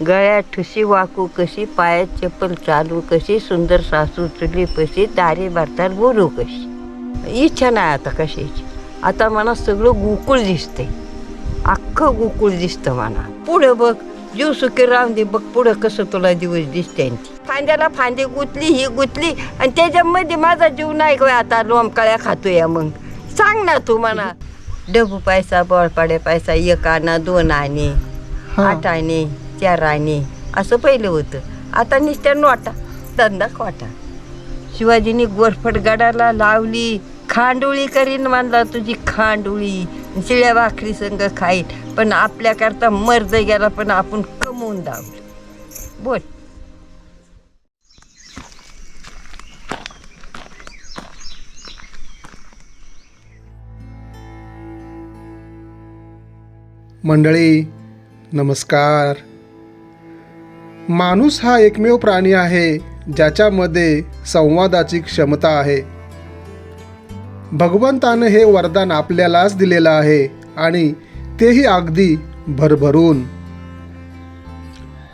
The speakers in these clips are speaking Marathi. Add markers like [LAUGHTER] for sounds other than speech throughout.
गळ्यात ठुशी वाकू कशी पायात चप्पल चालू कशी सुंदर सासू चुली पशी दारी भरतात बोलू कशी. इच्छा नाही आता कशाची. आता मला सगळं गोकुळ दिसतंय. अख्खं गोकुळ दिसतं मला पुढं बघ जीव सुखी राहून दे बघ पुढं कसं तुला दिवस दिसते फांद्याला फांदी गुतली ही गुतली आणि त्याच्यामध्ये माझा जीव नाही का आता लोंबकळ्या खातोय मग. सांग ना तू म्हणा डबू पैसा बळपाडे पैसा एक आणा दोन आणे. आठ आणे. चार आणे असं पहिलं होतं. आता नुसत्या नोटा धंदा खोटा. शिवाजीने गोरफट गडाला लावली खांडोळी करीन मानला तुझी खांडोळी. शिळ्या भाकरी संग खाईन. पण आपल्याकरता मर्द गेला पण आपण कमवून दावलं बोल. मंडळी नमस्कार. माणूस हा एकमेव प्राणी आहे ज्याच्यामध्ये संवादाची क्षमता आहे. भगवंतानं हे वरदान आपल्यालाच दिलेलं आहे आणि तेही अगदी भरभरून.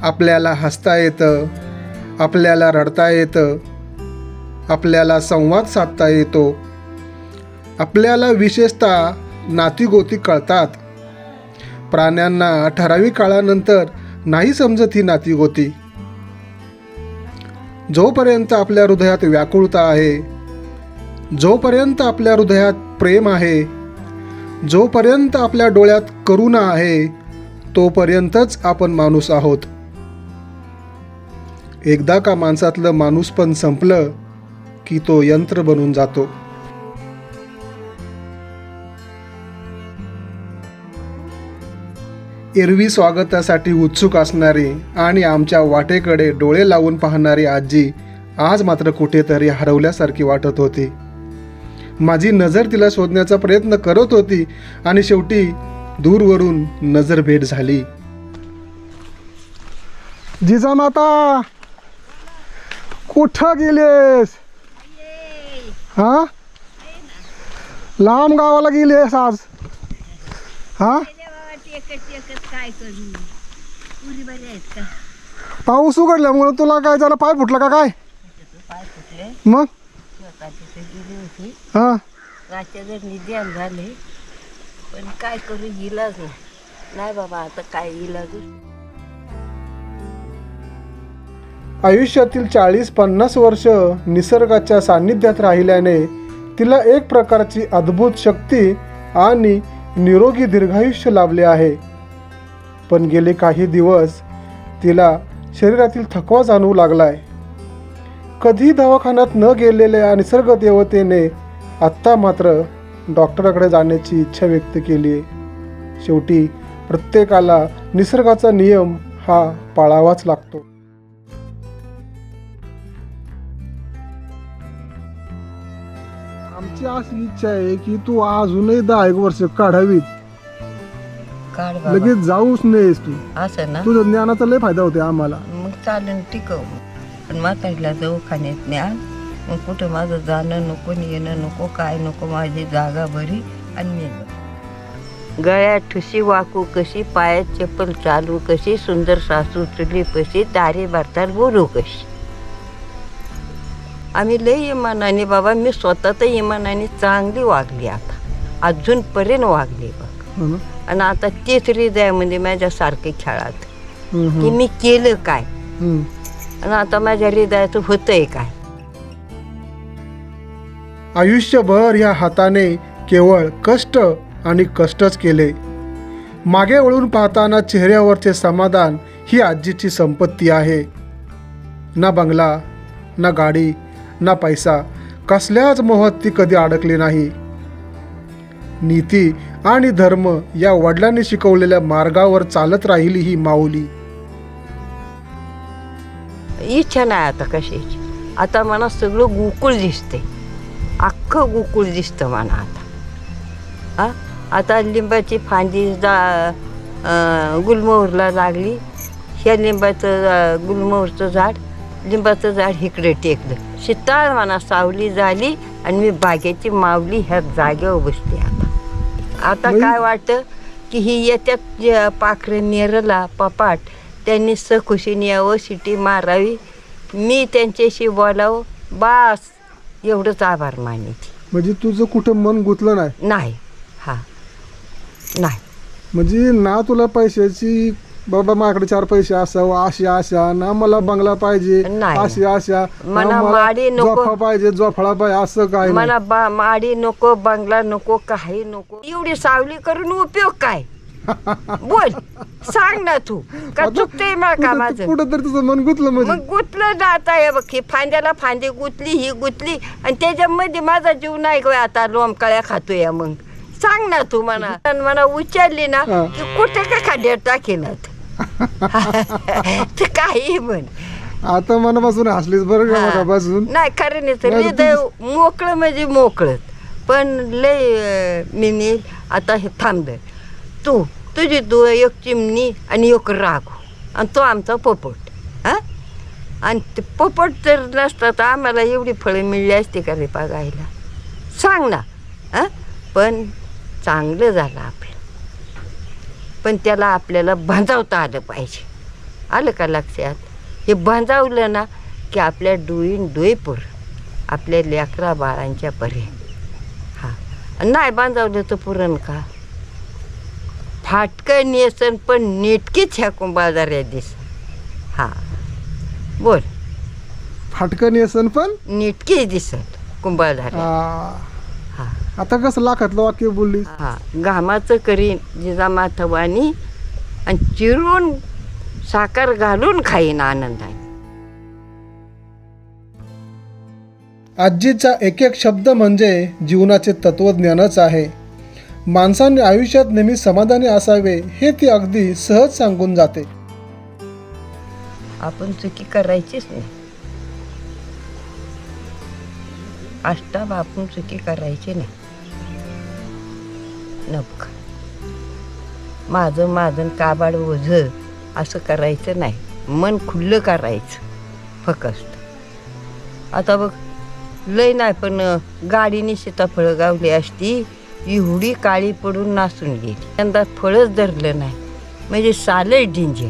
आपल्याला हसता येतं आपल्याला रडता येतं आपल्याला संवाद साधता येतो. आपल्याला विशेषतः नातीगोती कळतात. प्राण्यांना ठराविक काळानंतर नाही समजत ही नाती होती जोपर्यंत आपल्या हृदयात व्याकुळता आहे जोपर्यंत आपल्या हृदयात प्रेम आहे जोपर्यंत आपल्या डोळ्यात करुणा आहे तोपर्यंतच आपण माणूस आहोत. एकदा का माणसातलं माणूसपण संपलं की तो यंत्र बनून जातो. एरवी स्वागतासाठी उत्सुक असणारी आणि आमच्या वाटेकडे डोळे लावून पाहणारी आजी आज मात्र कुठेतरी हरवल्यासारखी वाटत होती. माझी नजर तिला शोधण्याचा प्रयत्न करत होती आणि शेवटी दूरवरून नजर भेट झाली. जिजामाता कुठं गेलेस? हा? लांब गावाला गेलेस आज? हा? काय करू? पुरी बरी आहेत का? पाऊस उघडल्यामुळे तुला काय झालं? पाय फुटला का काय? पाय फुटले. मग? तिथे गेली होती. हा. रातच्या जर निध्यान झाले. पण काय करू इलाज नाही. नाही बाबा आता काय इलाज? आयुष्यातील चाळीस पन्नास वर्ष निसर्गाच्या सान्निध्यात राहिल्याने तिला एक प्रकारची अद्भुत शक्ती आणि निरोगी दीर्घायुष्य लाभले आहे. पण गेले काही दिवस तिला शरीरातील थकवा जाणवू लागलाय. कधी दवाखान्यात न गेलेल्या निसर्ग देवतेने आत्ता मात्र डॉक्टराकडे जाण्याची इच्छा व्यक्त केली. आहे शेवटी प्रत्येकाला निसर्गाचा नियम हा पाळावाच लागतो. आमची अशी इच्छा आहे की तू अजूनही दहा एक वर्ष काढावीत. काढ बाबा. लगेच जाऊच नयेस तू. असं ना? तुझ्या ज्ञानाचा लय फायदा होते आम्हाला. मग चालेल टिकव. पण म्हातारीला दवाखान्यात न्या. मग कुठं माझं जाणं नको आणि येणं नको काय नको माझी जागा भरी आणि मी बरी. गळ्यात ठुशी वाकू कशी पायात चप्पल चालू कशी सुंदर सासू चुली पशी दारी भरतात बोलू कशी? आम्ही लय इमानाने बाबा मी स्वतः तर इमानाने चांगली वागली आता. अजूनपर्यंत वागली बघ. हो? आणि आता तेच हृदयामध्ये माझ्यासारखे खेळात. की मी केलं काय. आणि आता माझ्या हृदयाचं होतंय काय? आयुष्यभर या हाताने केवळ कष्ट आणि कष्टच केले. मागे वळून पाहताना चेहऱ्यावरचे समाधान ही आजीची संपत्ती आहे. ना बंगला ना गाडी ना पैसा. कसल्याच मोहात ती कधी अडकली नाही. नीती आणि धर्म या वडिलांनी शिकवलेल्या मार्गावर चालत राहिली ही माऊली. इच्छा नाही आता कशाची. आता मला सगळं गोकुळ दिसते. अख्खं गोकुळ दिसतं मला आता. हा? आता लिंबाची फांदी जा गुलमोहरला लागली. ह्या लिंबाचं गुलमोहरचं झाड लिंबाचं झाड इकडे टेकलं. शीताळ म्हणा सावली झाली आणि मी बागेची मावली ह्या जागेवर बसली आता. आता. काय वाटतं की ही येत्यात जे पाखरं नेरला पपाट त्यांनी सखुशीने यावं शिटी मारावी. मी त्यांच्याशी बोलावं बास एवढंच आभार मानिते. म्हणजे तुझं कुठं मन गुंतलं नाही? नाही. हा. नाही. म्हणजे ना तुला पैशाची बाबा माझ्याकडे चार पैसे असावं अशी आशा ना मला बंगला पाहिजे नाही. अशी आशा ना मला माडी नको. जोफा पाहिजे जोफळा पाहिजे असं काय नाही. मला बा माडी नको बंगला नको काही नको एवढी सावली करून उपयोग काय [LAUGHS] बोल सांग ना तू का चुकतंय मला का माझं कुठं तुझं मन गुंतलं म्हणजे मग गुतलं जात आहे बघ ही फांद्याला फांदी गुतली ही गुतली आणि त्याच्यामध्ये माझा जीव नाही गं आता लोंबकळ्या खातोय मग सांग ना तू म्हणा. [LAUGHS] आणि मला उचलली ना हा. की कुठे का खाद्यात टाकेनात [LAUGHS] तर काही म्हण. आता मनापासून हसलीस बरं का. मनापासून? नाही खरं नाही तर नाही, हृदय मोकळं म्हणजे मोकळं. पण लय अं, मी आता हे थांबलं. तू तुझी तू एक चिमणी आणि एक राग. आणि तो आमचा पोपट. हा? आणि ते पोपट जर नसता तर आम्हाला एवढी फळं मिळली असती का रे बघायला सांग ना. हा? पण चांगलं झालं आपलं. पण त्याला आपल्याला बांधावता आलं पाहिजे. आलं का लक्षात? हे बांधावलं ना की आपल्या डोळीन डोळे पुर आपल्या लेकरा बाळांच्या पर्यंत हा. नाही बांधावलं तर पुरण का? फाटकं नेसन पण नेटकीच ह्या कुंभारदाऱ्या दिस हा. बोल. फाटकन येसन पण? नेटकीच दिसत हा आता कसं लाखातलं वाक्य बोलली हा घामाचं करीन जिजामाथवानी आणि चिरून साखर घालून खाईन आनंदाने. आजीचा एक एक शब्द म्हणजे जीवनाचे तत्वज्ञानच आहे. माणसाने आयुष्यात नेहमी समाधानी असावे हे ती अगदी सहज सांगून जाते. आपण चुकी करायचीच नाही. अष्टाभ आपण चुकी करायची नाही. नका. माझं माझं काबाड ओझ असं करायचं नाही. मन खुल्लं करायचं. फकस्त आता बघ लय नाही पण गाडीने सीताफळं गावली असती एवढी काळी पडून नासून गेली. यंदा फळच धरलं नाही. म्हणजे सालच डेंजर.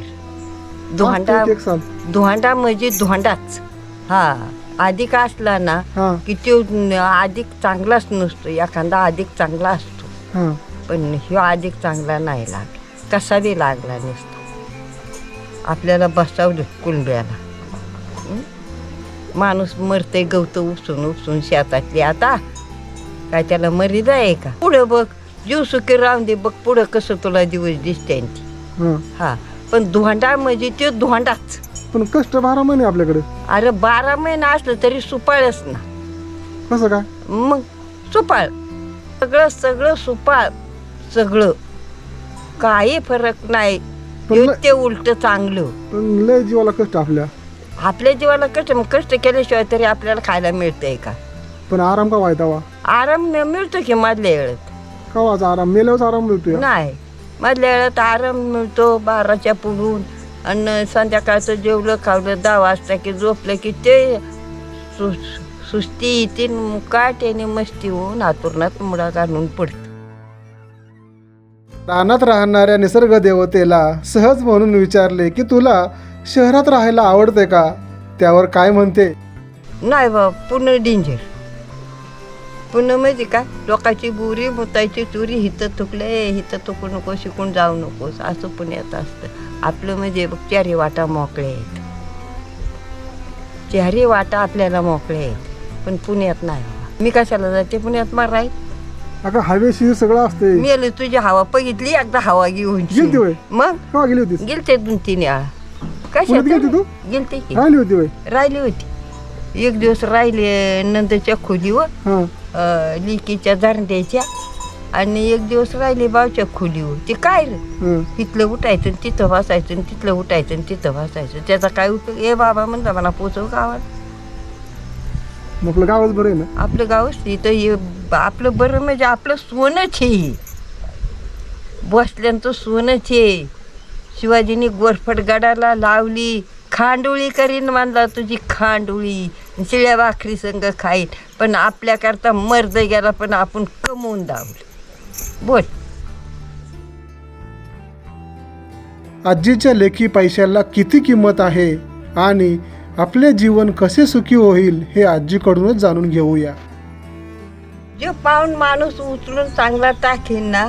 सांग. धोंडा म्हणजे धोंडाच. हा अधिक असला ना की तो अधिक चांगलाच नसतो. एखादा अधिक चांगला असतो. पण ह्यो अधिक चांगला नाही लाग कसा बी लागला नसतो. आपल्याला बसावलं कुंड्याला. हं? माणूस मरते गवत उपसून उपसून शेतातली. आता काय त्याला मर्यादा आहे का? पुढं बघ जीव सुखी राहून दे बघ पुढं कसं तुला दिवस दिसते हा. हा पण धोंडा म्हणजे तो धोंडाच पण कष्ट बारा महिने आपल्याकडे. अरे बारा महिना असलं तरी सुपाळच ना. कसं काय? मग सुपाळ. सगळं सगळं सुपाळ. सगळं. काही फरक नाही. पण ह्यो मग- ते उलट चांगलं. पण लय जीवाला कष्ट आपल्या. आपल्या जीवाला कष्ट मग कष्ट केल्याशिवाय तरी आपल्याला खायला मिळतंय का? पण आराम का व्हायचा वा आराम मिळतो की मधल्या वेळेत? का व्हायचा आराम? मेल्यावर आराम मिळतोय. नाही. मधल्या वेळेत आराम मिळतो बाराच्या पुढून आणि संध्याकाळचं जेवलं खावलं दहा वाजता की झोपलं की ते सु सुस्ती येते मुकाट्याने मस्ती होऊन आतुरणात मुडा घालून पडतं. रानात राहणाऱ्या निसर्ग देवतेला सहज म्हणून विचारले की तुला शहरात राहायला आवडते का? त्यावर काय म्हणते? नाही बा पुणे डेंजर पुणे म्हणजे काय लोकांची बुरी मुतायची चुरी हिथं तुकले हिथं तुकू नको शिकून जाऊ नकोस. असं पुण्यात असतं. आपलं म्हणजे बघ चारी वाटा मोकळे आहेत. चारी वाटा आपल्याला मोकळे आहेत. पण पुण्यात नाही मी कशाला जाते? पुण्यात माराय अगं हवेशीर सगळं असते मी तुझी हवा बघितली एकदा हवा घेऊन. गेलती होय? मग? का गेली होतीस? गेलते दोन तीन वेळा. गेलती तू? गेलते की? राहिली होती राहिली होती. एक दिवस राहिले नंदच्या खोलीवर हा. अ, लिकीच्या दांड्याच्या आणि एक दिवस राहिली बावच्या खोलीवर. ते काय रे? हं. तिथलं उठायचं आणि तिथं आणि तिथलं उठायचं आणि तिथं बसायचं. त्याचा काय उपयोग? ए बाबा म्हणता मला पोचव गावात. मग आपलं गावच बरं आहे ना? आपलं गावच इथं हे आपलं बरं म्हणजे आपलं सोनंच हे. बसल्यानं सोनंच हे शिवाजीने गोरफट गडाला लावली खांडोळी करीन मानला तुझी खांडोळी. शिळ्या भाकरी संग खाईन. पण आपल्याकरता मर्द गेला पण आपण कमवून दावलं बोल. आजीच्या लेखी पैशाला किती किंमत आहे? आणि आपले जीवन कसे सुखी होईल हे आजीकडूनच जाणून घेऊया. जे पाहून माणूस उचलून चांगला टाकेल ना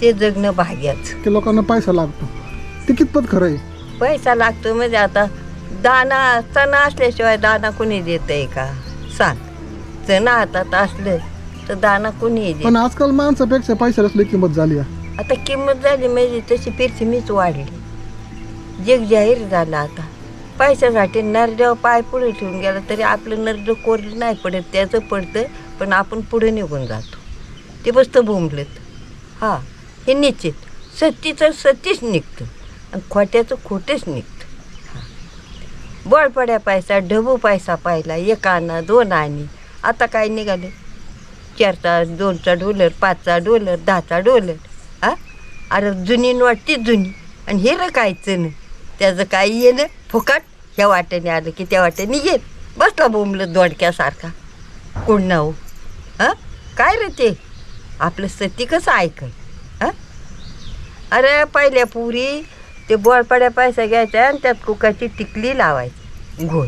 ते जगणं भाग्याचं. की लोकांना पैसा लागतो. ते कितपत खरं आहे? पैसा लागतो म्हणजे आता दाना चणा असल्याशिवाय दाना कोणी देत आहे का? सांग. चणा हातात असलं तर दाना कोणी देत? पण आजकाल माणसापेक्षा पैशाला लई किंमत झाली आहे. आता किंमत झाली म्हणजे तशी मीच वाढली. जग जाहीर झालं आता. पैशासाठी नरदेव पाय पुढे ठेवून गेला तरी आपलं नरड कोरलं नाही पडत त्याचं पडतं पण आपण पुढे निघून जातो. ते बसतं बोंबलत. हा हे निश्चित. सत्तीचं सत्तीच निघतं. आणि खोट्याचं खोटेच निघतं. हा. बळपड्या पैसा ढबू पैसा पाहिला एक आणा दोन आणी. आता काय निघाले? चारचा दोनचा डोलर पाचचा डोलर दहाचा डोलर. हा? अरे जुनी नोट ती जुनी. आणि हे कायचं ना त्याचं काय येणं? फुकट? ह्या वाट्याने आलं की त्या वाट्याने येत बसला बोंबलं दोडक्यासारखा. कोण ना हो हां काय रे ते? आपलं सती कसं ऐकल? हां अरे पहिल्या पुरी ते बोळपाड्या पैसा घ्यायचा आणि त्यात कुकाची टिकली लावायची. घोल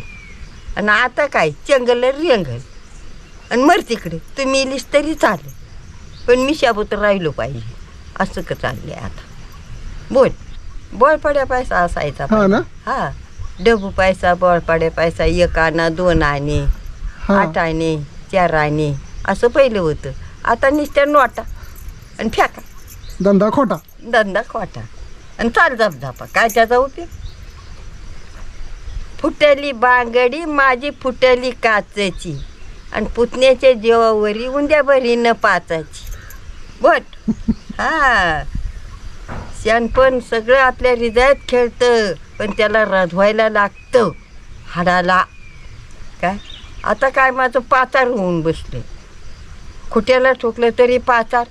आणि आता काय? चंगल रेंगल. आणि मर तिकडे. तू मेलीस तरी चालेल. पण मी शाबूत राहिलो पाहिजे. असं का चाललंय आता? बोल. बळपड्या पैसा असायचा. हा. डबू पैसा बळपाड्या पैसा एक आणा दोन आणे हा. आठ आणे चार आणे असं पहिलं होतं. आता नुसत्या नोटा आणि फेका. धंदा खोटा. धंदा खोटा. आणि चाल झपझापा काय त्याचा उपयोग? फुटली बांगडी माझी फुटली काचची. आणि पुतण्याच्या जेवावरी उंद्याभरी न पाचाची. बट [LAUGHS] हा. शहाणपण सगळं आपल्या हृदयात खेळतं. पण त्याला रधवायला लागतं हाडाला. काय? आता काय माझं पाचार होऊन बसले. खुट्याला ठोकलं तरी पाचार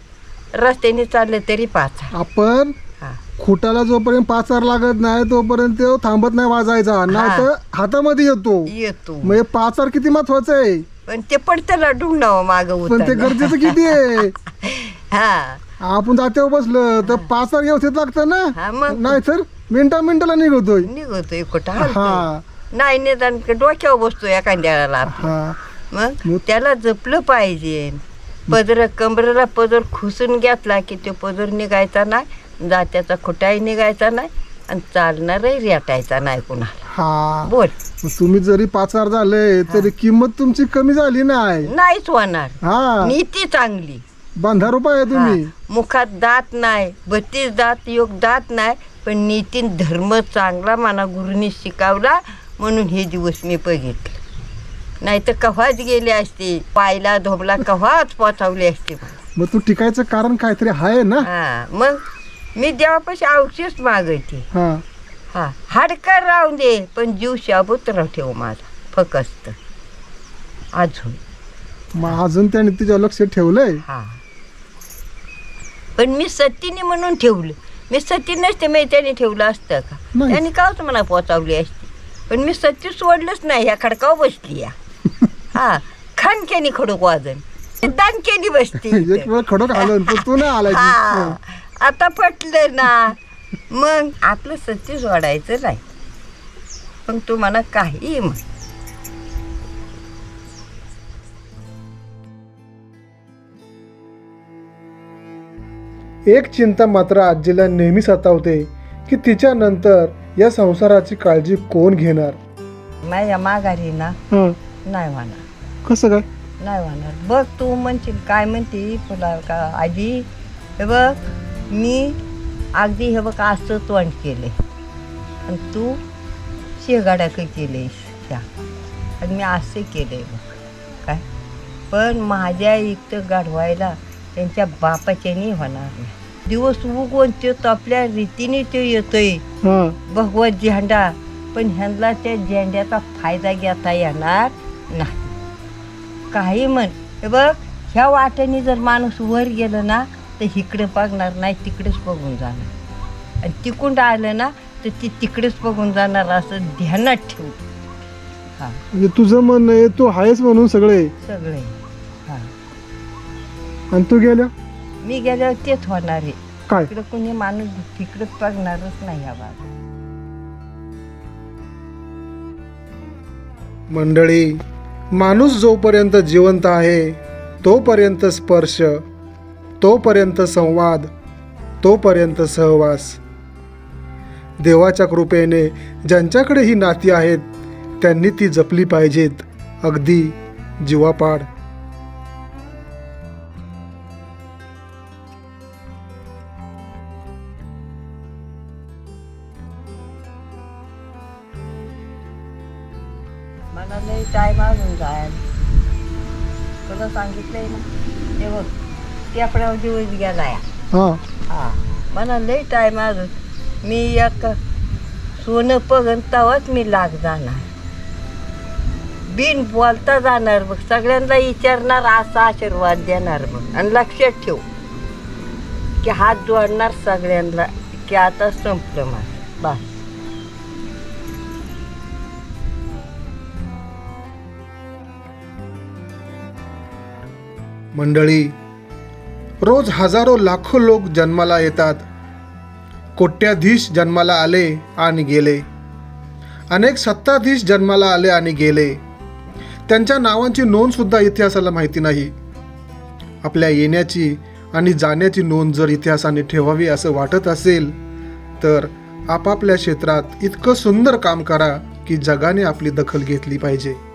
रस्त्याने चाललं तरी पाचार आपण हा. खुटाला जोपर्यंत पाचार लागत नाही तोपर्यंत तो थांबत नाही वाजायचा. नाही तर हातामध्ये येतो. येतो. हे पाचार किती महत्वाचं आहे? पण ते पडतं लढून नाव माग पण ते गरजेचं किती आहे? [LAUGHS] हा. आपण जात्यावर बसलं तर पाचार व्यवस्थित लागतं हा, ना मग. नाही तर मिनिटा मिनिटाला निघतोय. निघतोय कुठं हा. हलतोय. नाही निदान डोक्यावर बसतो एखाद्याला हा. मग? त्याला जपलं पाहिजे. पदर कमरेला पदर खुसून घेतला की तो पदर निघायचा नाही जात्याचा खुटाही निघायचा नाही आणि चालणारही रेटायचा नाही कुणाला. हा. बोल. मग तुम्ही जरी पाचार झाले तरी किंमत तुमची कमी झाली नाही. नाहीच होणार. हा. नीती चांगली. बंधा रुपये तुम्ही हा. मुखात दात नाही बत्तीस दात योग दात नाही पण नीतीन धर्म चांगला मला गुरुनी शिकावला म्हणून हे दिवस मी बघितले. नाही तर कव्हाच गेले असते? पायला धोबला कव्हाच पोचावले असते. मग तू टिकायचं कारण काहीतरी आहे ना? हा मग मी देवापाशी औषध मागते हा. हा हाडकर राहून दे पण जीव शाबूत राहू ठेव माझा फकस्त अजून. मग अजून त्याने तुझ्या लक्ष ठेवलंय? हा. पण मी सतीने म्हणून ठेवलं. मी सती नसते मी त्याने ठेवलं असतं का? नाही. त्याने काच मला पोचावली असती. पण मी सती सोडलंच नाही ह्या खडकावर बसली या. [LAUGHS] हा खानक्यानी खडूक वाजन. दानक्यानी बसती [LAUGHS] एक इथं. वेळ खडक आलं पण तू नाही आलाय हा आता पटलं ना. मग आपलं सत्य सोडायचं नाही. पण तू म्हणा काही म्हण एक चिंता मात्र आजीला नेहमी सतावते की तिच्या नंतर या संसाराची काळजी कोण घेणार? माझ्या माघारी ना. हं, नाही म्हणा कसं काय? नाही होणार. बघ तू म्हणशील काय म्हणते? तुला का आजी? हे बघ मी अगदी हे बघ असं तोंड केले आणि तू शेगाड्याकडे केले ह्या आणि मी असं केले बघ. काय? पण माझ्या इथं गाढवायला त्यांच्या बापाच्यानी होणार. नाही दिवस उगवून ते तो आपल्या रीतीने ते येतोय. भगवत झेंडा. पण ह्यांना त्या झेंड्याचा फायदा घेता येणार नाही. काही म्हण हे बघ ह्या वाट्याने जर माणूस वर गेलं ना तर इकडे बघणार नाही तिकडेच बघून जाणार. आणि तिकडून आलं ना तर ती तिकडेच बघून जाणार असं ध्यानात ठेव. हां. म्हणजे तुझं म्हणणं आहे तू आहेस म्हणून सगळे. सगळे. हां. आणि तू गेल्या? मी गेल्यावर तेच होणार आहे. काय? तिकडं कोणी माणूस तिकडंच बघणारच नाही या बाबा. मंडळी माणूस जोपर्यंत जिवंत आहे तोपर्यंत स्पर्श तोपर्यंत संवाद तोपर्यंत सहवास. देवाच्या कृपेने ज्यांच्याकडे ही नाती आहेत त्यांनी ती जपली पाहिजेत. अगदी जीवापाड. ते बघ टेपड्यावर हां. हा. मला लई टाईम अजून मी एक सोनं पगन तवाच मी लाग जाणार. बिन बोलता जाणार बघ. सगळ्यांना विचारणार असा आशीर्वाद देणार बघ. आणि लक्षात ठेव की हात जोडणार सगळ्यांना की आता संपलं माझं. बस. मंडळी रोज हजारो लाखो लोक जन्माला येतात. कोट्याधीश जन्माला आले आणि गेले. अनेक सत्ताधीश जन्माला आले आणि गेले. त्यांच्या नावांची नोंद सुद्धा इतिहासाला माहिती नाही. आपल्या येण्याची आणि जाण्याची नोंद जर इतिहासाने ठेवावी असं वाटत असेल तर आपापल्या क्षेत्रात इतकं सुंदर काम करा की जगाने आपली दखल घेतली पाहिजे.